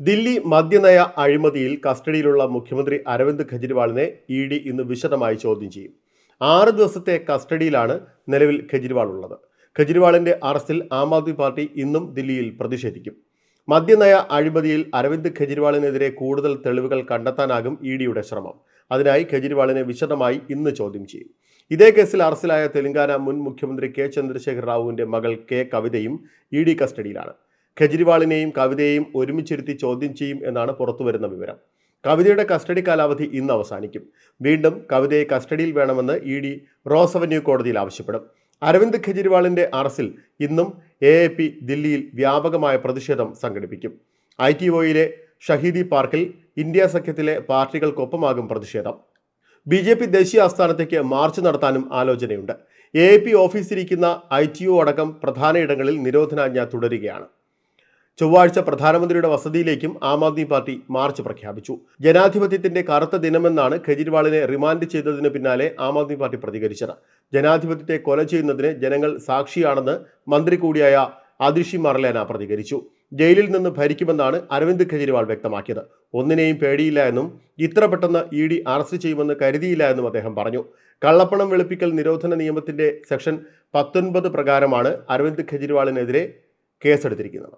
ദില്ലി മദ്യനയ അഴിമതിയിൽ കസ്റ്റഡിയിലുള്ള മുഖ്യമന്ത്രി അരവിന്ദ് കെജ്രിവാളിനെ ഇ ഡി ഇന്ന് വിശദമായി ചോദ്യം ചെയ്യും. ആറ് ദിവസത്തെ കസ്റ്റഡിയിലാണ് നിലവിൽ കെജ്രിവാൾ ഉള്ളത്. കെജ്രിവാളിന്റെ അറസ്റ്റിൽ ആം ആദ്മി പാർട്ടി ഇന്നും ദില്ലിയിൽ പ്രതിഷേധിക്കും. മദ്യനയ അഴിമതിയിൽ അരവിന്ദ് കെജ്രിവാളിനെതിരെ കൂടുതൽ തെളിവുകൾ കണ്ടെത്താനാകും ഇ ഡിയുടെ ശ്രമം. അതിനായി കെജ്രിവാളിനെ വിശദമായി ഇന്ന് ചോദ്യം ചെയ്യും. ഇതേ കേസിൽ അറസ്റ്റിലായ തെലങ്കാന മുൻ മുഖ്യമന്ത്രി കെ ചന്ദ്രശേഖർ റാവുവിന്റെ മകൾ കെ കവിതയും ഇ ഡി കസ്റ്റഡിയിലാണ്. കെജ്രിവാളിനെയും കവിതയെയും ഒരുമിച്ചിരുത്തി ചോദ്യം ചെയ്യും എന്നാണ് പുറത്തുവരുന്ന വിവരം. കവിതയുടെ കസ്റ്റഡി കാലാവധി ഇന്ന് അവസാനിക്കും. വീണ്ടും കവിതയെ കസ്റ്റഡിയിൽ വേണമെന്ന് ഇ ഡി റോസ് അവന്യൂ കോടതിയിൽ ആവശ്യപ്പെടും. അരവിന്ദ് കെജ്രിവാളിന്റെ അറസ്റ്റിൽ ഇന്നും എ എ പി ദില്ലിയിൽ വ്യാപകമായ പ്രതിഷേധം സംഘടിപ്പിക്കും. ഐ ടി ഒയിലെ ഷഹീദി പാർക്കിൽ ഇന്ത്യ സഖ്യത്തിലെ പാർട്ടികൾക്കൊപ്പമാകും പ്രതിഷേധം. ബി ജെ പി ദേശീയ ആസ്ഥാനത്തേക്ക് മാർച്ച് നടത്താനും ആലോചനയുണ്ട്. എ പി ഓഫീസിരിക്കുന്ന ഐ ടി ഒ അടക്കം പ്രധാന ഇടങ്ങളിൽ നിരോധനാജ്ഞ തുടരുകയാണ്. ചൊവ്വാഴ്ച പ്രധാനമന്ത്രിയുടെ വസതിയിലേക്കും ആം ആദ്മി പാർട്ടി മാർച്ച് പ്രഖ്യാപിച്ചു. ജനാധിപത്യത്തിന്റെ കറുത്ത ദിനമെന്നാണ് കെജ്രിവാളിനെ റിമാൻഡ് ചെയ്തതിന് പിന്നാലെ ആം ആദ്മി പാർട്ടി പ്രതികരിച്ചത്. ജനാധിപത്യത്തെ കൊല ചെയ്യുന്നതിന് ജനങ്ങൾ സാക്ഷിയാണെന്ന് മന്ത്രി കൂടിയായ അതിഷി മർലേന പ്രതികരിച്ചു. ജയിലിൽ നിന്ന് ഭരിക്കുമെന്നാണ് അരവിന്ദ് കെജ്രിവാൾ വ്യക്തമാക്കിയത്. ഒന്നിനെയും പേടിയില്ല എന്നും ഇത്ര പെട്ടെന്ന് ഇ ഡി അറസ്റ്റ് ചെയ്യുമെന്ന് കരുതിയില്ല എന്നും അദ്ദേഹം പറഞ്ഞു. കള്ളപ്പണം വെളുപ്പിക്കൽ നിരോധന നിയമത്തിന്റെ സെക്ഷൻ പത്തൊൻപത് പ്രകാരമാണ് അരവിന്ദ് കെജ്രിവാളിനെതിരെ കേസെടുത്തിരിക്കുന്നത്.